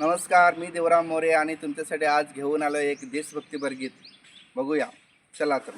नमस्कार मी देवराम मोरे आणि तुमच्यासाठी आज घेऊन आलो एक देशभक्तीपर गीत. बघूया. चला तर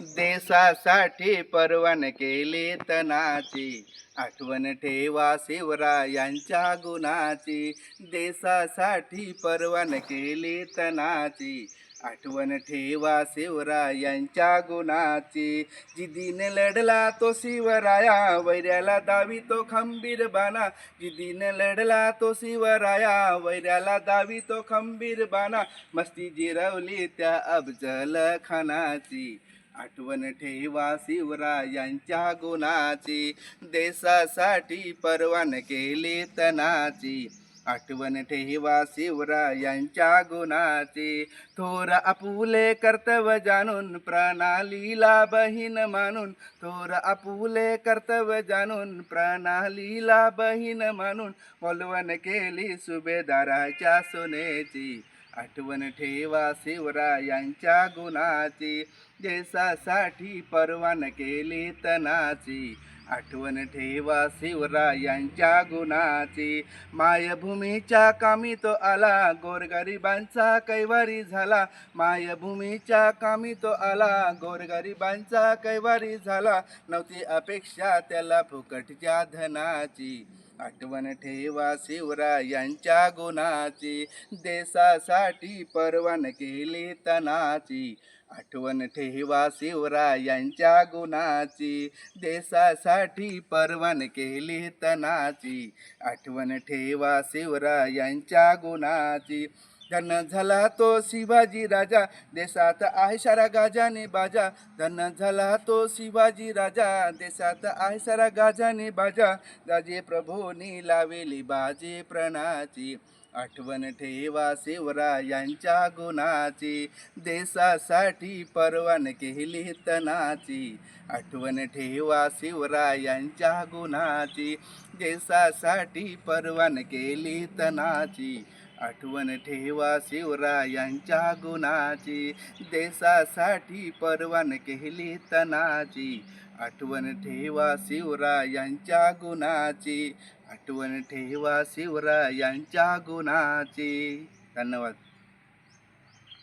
देशासाठी पर्वण केली तनाची आठवण ठेवा शिवरायांच्या गुणाची. देशासाठी पर्वण केली तनाची आठवण ठेवा शिवरायांच्या गुणाची. जिदीन लढला तो शिवराया वैऱ्याला दावी तो खंबीर बाणा. जिदीन लढला तो शिवराया वैऱ्याला दावी तो खंबीर बाणा. मस्ती जिरवली त्या अफजल खानाची. आठवण ठेवा शिवरायांच्या गुणाची. देशासाठी परवान केली तनाची. आठवण ठेवा शिवरायांच्या गुणाची. थोर आपुले कर्तव्य जाणून प्रणालीला बहीण मानून. थोर आपुले कर्तव्य जाणून प्रणालीला बहीण मानून. बोलवण केली सुभेदाराच्या सोनेची. आठवण ठेवा शिवरायांच्या गुणाची. देशासाठी परवान केली तनाची. आठवण ठेवा शिवरायांच्या गुणाची. मायभूमीच्या कामी तो आला गोरगरिबांचा कैवारी झाला. मायभूमीच्या कामी तो आला गोरगरिबांचा कैवारी झाला. नव्हती अपेक्षा त्याला फुकटच्या धनाची. आठवण ठेवा शिवरायांच्या गुणाची. देशासाठी परवान केली तनाची. आठवण ठेवा शिवरायांच्या गुणाची. देशासाठी परवान केली तनाची. आठवण ठेवा शिवरायांच्या गुणाची. धन झाला तो शिवाजी राजा. देशात आहे सारा गाजाने बाजा. धन झाला तो शिवाजी राजा. देशात आहे सारा गाजाने बाजा. राजे प्रभूनी लावेली बाजे प्रणाची. आठवण ठेवा शिवरायांच्या गुणाची. देशासाठी परवान केली तनाची. आठवण ठेवा शिवरायांच्या गुणाची. देशासाठी परवान केली तनाची. आठवण ठेवा शिवरायांच्या गुणाची. देशासाठी परवान केली तनाची. आठवण ठेवा शिवरायांच्या गुणाची. आठवण ठेवा शिवरायांच्या गुणाची. धन्यवाद.